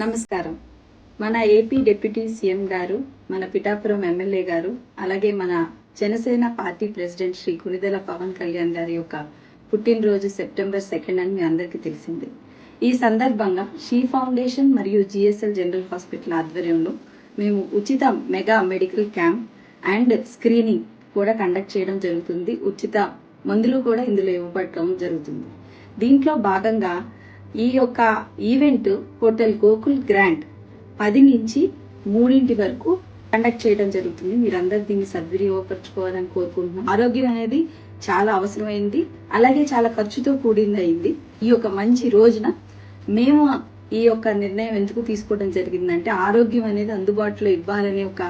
నమస్కారం. మన AP deputy CM గారు మన పిఠాపురం ఎమ్మెల్యే గారు అలాగే మన జనసేన పార్టీ ప్రెసిడెంట్ శ్రీ గురిదల పవన్ కళ్యాణ్ గారి యొక్క పుట్టినరోజు సెప్టెంబర్ సెకండ్ అని మీ అందరికీ తెలిసిందే. ఈ సందర్భంగా షీ ఫౌండేషన్ మరియు జిఎస్ఎల్ జనరల్ హాస్పిటల్ ఆధ్వర్యంలో మేము ఉచిత mega medical camp and screening కూడా కండక్ట్ చేయడం జరుగుతుంది. ఉచిత మందులు కూడా ఇందులో ఇవ్వబడటం జరుగుతుంది. దీంట్లో భాగంగా ఈ యొక్క ఈవెంట్ హోటల్ గోకుల్ గ్రాండ్ పది నుంచి మూడింటి వరకు కండక్ట్ చేయడం జరుగుతుంది. మీరందరూ దీన్ని సద్వినియోగపరచుకోవాలని కోరుకుంటున్నాం ఆరోగ్యం అనేది చాలా అవసరమైంది. అలాగే చాలా ఖర్చుతో కూడింది అయింది. ఈ యొక్క మంచి రోజున మేము ఈ యొక్క నిర్ణయం ఎందుకు తీసుకోవడం జరిగిందంటే ఆరోగ్యం అనేది అందుబాటులో ఇవ్వాలనే ఒక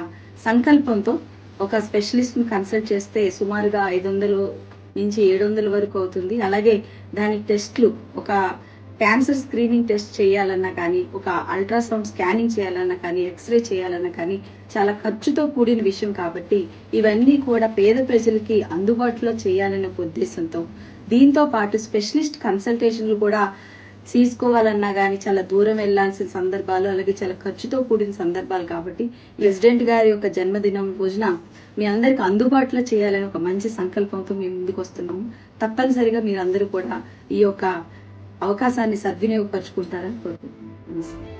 సంకల్పంతో ఒక స్పెషలిస్ట్ కన్సల్ట్ చేస్తే సుమారుగా ఐదు వందలు నుంచి ఏడు వందల వరకు అవుతుంది. అలాగే దాని టెస్ట్లు ఒక క్యాన్సర్ స్క్రీనింగ్ టెస్ట్ చేయాలన్నా కానీ ఒక అల్ట్రాసౌండ్ స్కానింగ్ చేయాలన్నా కానీ ఎక్స్రే చేయాలన్నా కానీ చాలా ఖర్చుతో కూడిన విషయం కాబట్టి ఇవన్నీ కూడా పేద ప్రజలకి అందుబాటులో చేయాలనే ఒక ఉద్దేశంతో దీంతో పాటు స్పెషలిస్ట్ కన్సల్టేషన్లు కూడా తీసుకోవాలన్నా కానీ చాలా దూరం వెళ్ళాల్సిన సందర్భాలు అలాగే చాలా ఖర్చుతో కూడిన సందర్భాలు కాబట్టి ప్రెసిడెంట్ గారి యొక్క జన్మదినం రోజున మీ అందరికి అందుబాటులో చేయాలని ఒక మంచి సంకల్పంతో మేము ముందుకు వస్తున్నాము. తప్పనిసరిగా మీరందరూ కూడా ఈ యొక్క అవకాశాన్ని సద్వినియోగపరచుకుంటారని కోరుకుంటున్నాను.